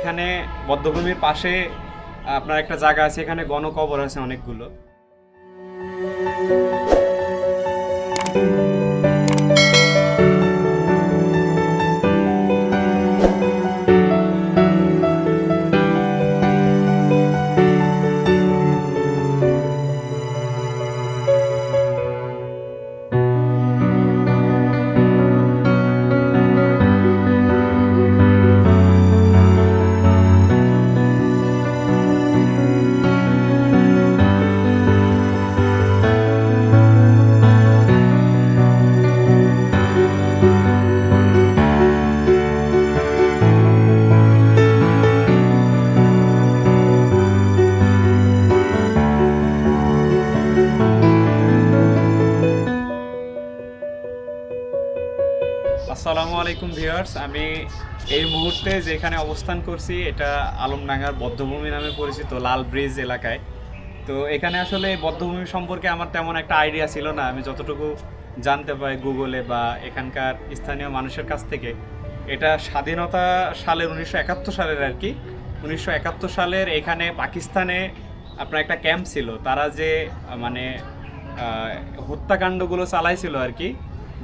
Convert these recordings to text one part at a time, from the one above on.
এখানে বদ্ধভূমির পাশে আপনার একটা জায়গা আছে এখানে গণকবর আছে অনেকগুলো। আসসালামু আলাইকুম ভিউয়ার্স, আমি এই মুহূর্তে যেখানে অবস্থান করছি, এটা আলমডাঙ্গার বদ্ধভূমি নামে পরিচিত লাল ব্রিজ এলাকায়। তো এখানে আসলে বদ্ধভূমি সম্পর্কে আমার তেমন একটা আইডিয়া ছিল না। আমি যতটুকু জানতে পাই গুগলে বা এখানকার স্থানীয় মানুষের কাছ থেকে, এটা স্বাধীনতা সালের উনিশশো একাত্তর সালের আর কি। উনিশশো একাত্তর সালের এখানে পাকিস্তানে আপনার একটা ক্যাম্প ছিল। তারা যে মানে হত্যাকাণ্ডগুলো চালাইছিল আর কি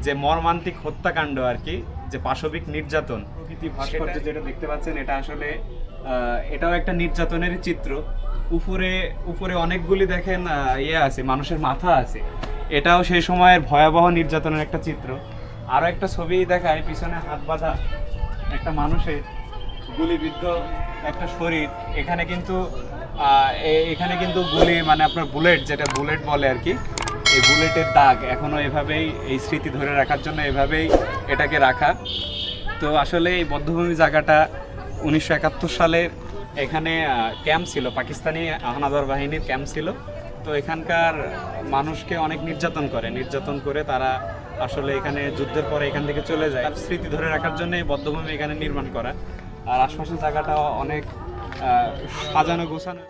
যে মর্মান্তিক হত্যাকাণ্ড আর কি যে পাশবিক নির্যাতন প্রকৃতি ভাস্কর্য যেটা দেখতে পাচ্ছেন এটা আসলে এটাও একটা নির্যাতনের চিত্র। উপরে উপরে অনেকগুলি দেখেন ইয়ে আছে মানুষের মাথা আছে। এটাও সেই সময়ের ভয়াবহ নির্যাতনের একটা চিত্র। আরও একটা ছবি দেখায় পিছনে হাত বাঁধা একটা মানুষের গুলিবিদ্ধ একটা শরীর। এখানে কিন্তু এখানে কিন্তু গুলি মানে আপনার বুলেট যেটা বুলেট বলে আর কি এই বুলেটের দাগ এখনও এভাবেই এই স্মৃতি ধরে রাখার জন্য এভাবেই এটাকে রাখা। তো আসলে এই বদ্ধভূমি জায়গাটা উনিশশো একাত্তর সালের এখানে ক্যাম্প ছিল, পাকিস্তানি হানাদার বাহিনীর ক্যাম্প ছিল। তো এখানকার মানুষকে অনেক নির্যাতন করে নির্যাতন করে তারা আসলে এখানে যুদ্ধের পরে এখান থেকে চলে যায়। স্মৃতি ধরে রাখার জন্য এই বদ্ধভূমি এখানে নির্মাণ করা। আর আশপাশের জায়গাটা অনেক সাজানো গোছানো।